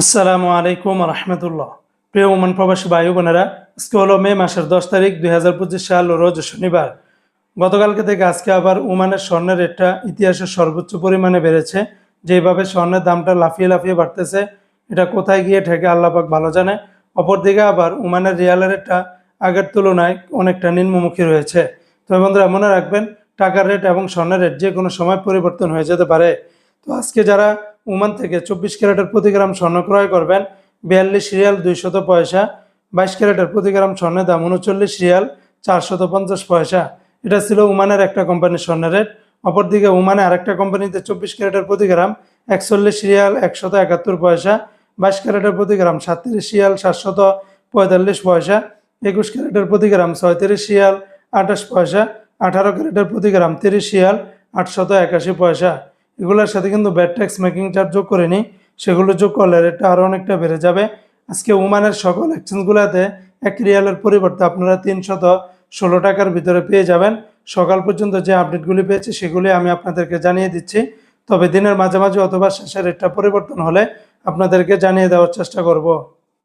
আসসালামু আলাইকুম রহমতুল্লাহ। প্রিয় ওমান প্রবাসী ভাই বোনেরা, আজকে হলো মে মাসের দশ তারিখ, দুই হাজার পঁচিশ সাল রোজ শনিবার। গতকালকে থেকে আজকে আবার ওমানের স্বর্ণের রেটটা ইতিহাসের সর্বোচ্চ পরিমাণে বেড়েছে। যেভাবে স্বর্ণের দামটা লাফিয়ে লাফিয়ে বাড়তেছে, এটা কোথায় গিয়ে ঠেকে আল্লাপাক ভালো জানে। অপরদিকে আবার ওমানের রিয়ালের রেটটা আগের তুলনায় অনেকটা নিম্নমুখী রয়েছে। তবে বন্ধুরা, মনে রাখবেন, টাকার রেট এবং স্বর্ণের রেট যে কোনো সময় পরিবর্তন হয়ে যেতে পারে। তো আজকে যারা ওমান থেকে চব্বিশ ক্যারেটের প্রতি গ্রাম স্বর্ণ ক্রয় করবেন বিয়াল্লিশ রিয়াল দুইশত পয়সা, বাইশ ক্যারেটের প্রতি গ্রাম স্বর্ণের দাম উনচল্লিশ রিয়াল চারশত পঞ্চাশ পয়সা। এটা ছিল ওমানের একটা কোম্পানির স্বর্ণের রেট। অপরদিকে ওমানে আরেকটা কোম্পানিতে চব্বিশ ক্যারেটের প্রতি গ্রাম একচল্লিশ রিয়াল একশত একাত্তর পয়সা, বাইশ ক্যারেটের প্রতি গ্রাম সাতত্রিশ রিয়াল সাতশত পঁয়তাল্লিশ পয়সা, একুশ ক্যারেটের প্রতি গ্রাম ছয়ত্রিশ রিয়াল আঠাশ পয়সা, আঠারো ক্যারেটের প্রতি গ্রাম তিরিশ রিয়াল আটশত একাশি পয়সা। এগুলোর সাথে কিন্তু ব্যাড ট্যাক্স মেকিং চার্জ যোগ করে নিই। সেগুলো যোগ করলে রেটটা আরও অনেকটা বেড়ে যাবে। আজকে ওমানের সকল এক্সচেঞ্জগুলোতে এক রিয়ালের পরিবর্তে আপনারা তিনশত ষোলো টাকার ভিতরে পেয়ে যাবেন। সকাল পর্যন্ত যে আপডেটগুলি পেয়েছি, সেগুলি আমি আপনাদেরকে জানিয়ে দিচ্ছি। তবে দিনের মাঝামাঝি অথবা শেষের রেটটা পরিবর্তন হলে আপনাদেরকে জানিয়ে দেওয়ার চেষ্টা করব।